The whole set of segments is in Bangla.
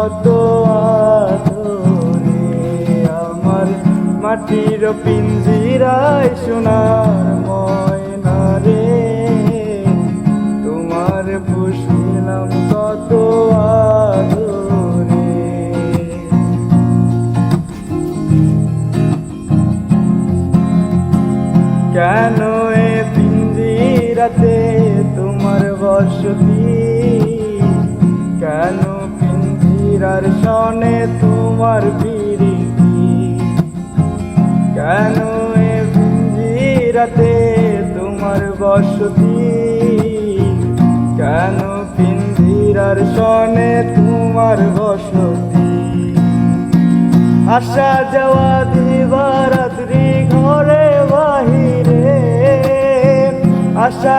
কত আদরে আমার মাটির পিঞ্জিরায় সোনার ময়না রে। তোমার পুষিলাম কত আদরে। কেন এ পিঞ্জিরাতে তোমার বসতি? কেন সনে তোমার বিরিতি কেন এ পিঞ্জিরাতে তোমার বসতি? কেন পিঞ্জিরার সনে তোমার বসতি? আসা যাওয়া দিবারাত্রি ঘরে বাহিরে। আসা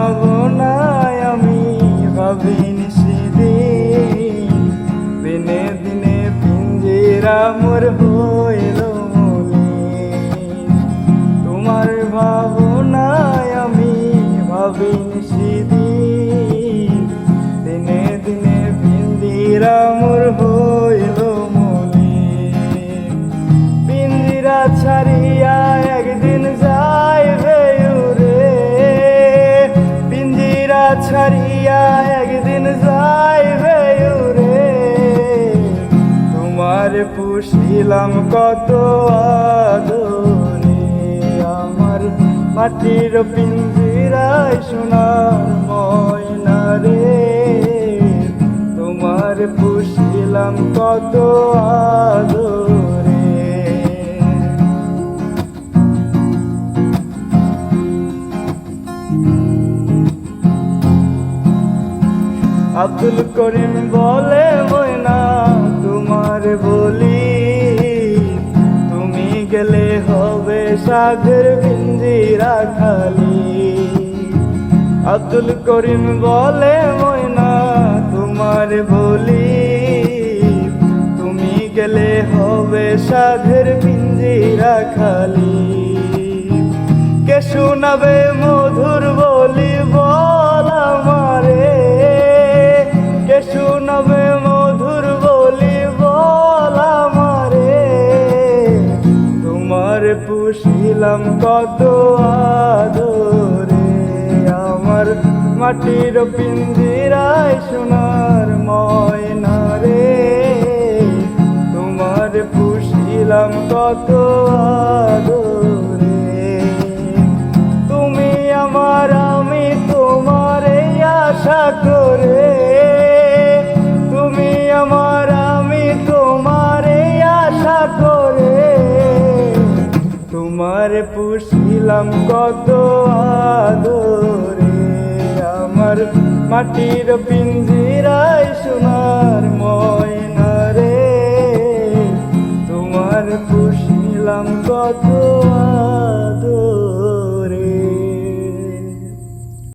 মোর হইল। তোমার ভাবনায় আমি ভাবি সেদিন দিনে দিনে বিন্দিরা মোর হইল মলি বিন্দিরা ছাড়িয়া পুষিলাম কত আদরে আমার মাটির পিঞ্জিরায় সোনার ময়না রে। তোমার পুষিলাম কত আদরে। আব্দুল করিম বলে হবে সাগর বিন্দিরা খালি। আব্দুল করিম বলে, ময়না, তোমার বলি, তুমি গেলে হবে সাধের পিঞ্জিরা খালি। কে শোনাবে মধুর কত আদরে আমার মাটির পিঞ্জিরায় সোনার ময়না রে। তোমার পুষিলাম কত আদরে। তুমি আমার, আমি তোমার আশা করে পেলাম কত আদরে আমার মাটির পিঞ্জিরাই সোনার ময়নারে তোমার খুশিলাম কত